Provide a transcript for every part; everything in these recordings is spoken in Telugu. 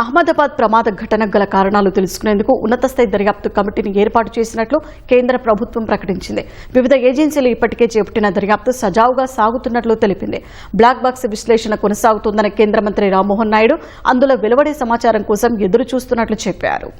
అహ్మదాబాద్ ప్రమాద ఘటనకు గల కారణాలు తెలుసుకునేందుకు ఉన్నత స్థాయి దర్యాప్తు కమిటీని ఏర్పాటు చేసినట్లు కేంద్ర ప్రభుత్వం ప్రకటించింది. వివిధ ఏజెన్సీలు ఇప్పటికే చేపట్టిన దర్యాప్తు సజావుగా సాగుతున్నట్లు తెలిపింది. బ్లాక్ బాక్స్ విశ్లేషణ కొనసాగుతోందని కేంద్ర మంత్రి రామ్మోహన్ నాయుడు అందులో వెలువడే సమాచారం కోసం ఎదురు చూస్తున్నట్లు చెప్పారు.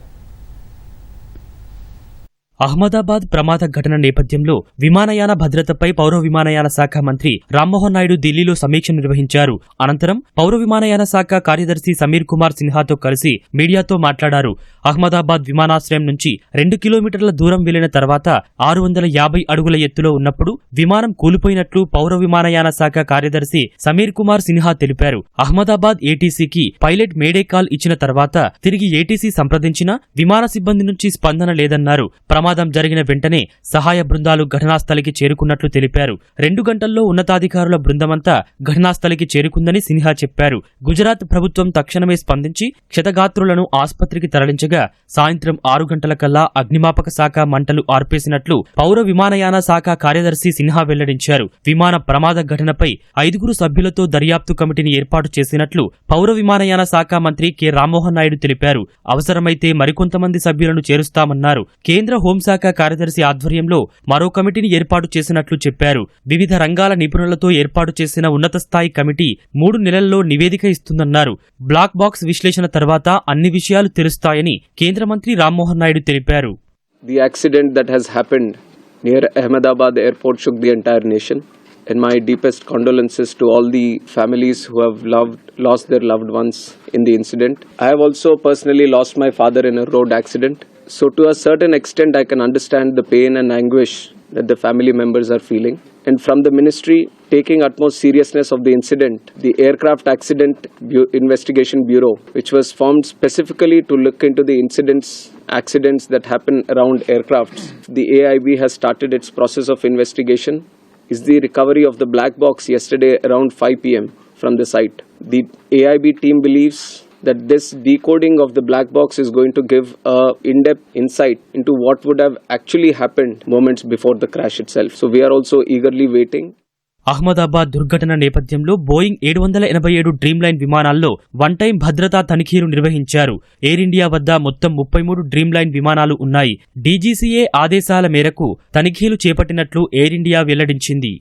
అహ్మదాబాద్ ప్రమాద ఘటన నేపథ్యంలో విమానయాన భద్రతపై పౌర విమానయాన శాఖ మంత్రి రామ్మోహన్ నాయుడు ఢిల్లీలో సమీక్ష నిర్వహించారు. అనంతరం పౌర విమానయాన శాఖ కార్యదర్శి సమీర్ కుమార్ సిన్హాతో కలిసి మీడియాతో మాట్లాడారు. అహ్మదాబాద్ విమానాశ్రయం నుంచి రెండు కిలోమీటర్ల దూరం వెళ్ళిన తర్వాత ఆరు వందల యాభై అడుగుల ఎత్తులో ఉన్నప్పుడు విమానం కూలిపోయినట్లు పౌర విమానయాన శాఖ కార్యదర్శి సమీర్ కుమార్ సిన్హా తెలిపారు. అహ్మదాబాద్ ఏటీసీకి పైలట్ మేడే కాల్ ఇచ్చిన తర్వాత తిరిగి ఏటీసీ సంప్రదించినా విమాన సిబ్బంది నుంచి స్పందన లేదన్నారు. ప్రమాదం జరిగిన వెంటనే సహాయ బృందాలు ఘటనాస్థలికి చేరుకున్నట్లు తెలిపారు. రెండు గంటల్లో ఉన్నతాధికారుల బృందమంతా ఘటనాస్థలికి చేరుకుందని సిన్హా చెప్పారు. గుజరాత్ ప్రభుత్వం తక్షణమే స్పందించి క్షతగాత్రులను ఆసుపత్రికి తరలించగా సాయంత్రం ఆరు గంటలకల్లా అగ్నిమాపక శాఖ మంటలు ఆర్పేసినట్లు పౌర విమానయాన శాఖ కార్యదర్శి సిన్హా వెల్లడించారు. విమాన ప్రమాద ఘటనపై ఐదుగురు సభ్యులతో దర్యాప్తు కమిటీని ఏర్పాటు చేసినట్లు పౌర విమానయాన శాఖ మంత్రి కె. రామ్మోహన్ నాయుడు తెలిపారు. అవసరమైతే మరికొంతమంది సభ్యులను చేరుస్తామన్నారు. కేంద్ర హోం హోంశాఖ కార్యదర్శి ఆధ్వర్యంలో మరో కమిటీని ఏర్పాటు చేసినట్లు చెప్పారు. వివిధ రంగాల నిపుణులతో ఏర్పాటు చేసిన ఉన్నత స్థాయి కమిటీ మూడు నెలల్లో నివేదిక ఇస్తుందన్నారు. బ్లాక్ బాక్స్ విశ్లేషణ తర్వాత అన్ని విషయాలు తెలుస్తాయని కేంద్ర మంత్రి రామ్మోహన్ నాయుడు తెలిపారు. The accident that has happened near Ahmedabad airport shook the entire nation. And my deepest condolences to all the families who have loved, lost their loved ones in the incident. I have also personally lost my father in a road accident. So, to a certain extent, I can understand the pain and anguish that the family members are feeling. And from the ministry, taking utmost seriousness of the incident, the Aircraft Accident Bu- Investigation Bureau, which was formed specifically to look into the incidents, accidents that happen around aircrafts, the AIB has started its process of investigation. Is the recovery of the black box yesterday around 5 pm from the site. The AIB team believes that this decoding of the black box is going to give a in-depth insight into what would have actually happened moments before the crash itself. So we are also eagerly waiting. Ahmedabad దుర్ఘటన నేపథ్యంలో బోయింగ్ ఏడు వందల ఎనభై ఏడు డ్రీమ్ లైన్ విమానాల్లో వన్ టైం భద్రతా తనిఖీలు నిర్వహించారు. ఎయిర్ ఇండియా వద్ద మొత్తం ముప్పై మూడు డ్రీమ్ లైన్ విమానాలు ఉన్నాయి. డీజీసీఏ ఆదేశాల మేరకు తనిఖీలు చేపట్టినట్లు ఎయిర్ ఇండియా వెల్లడించింది.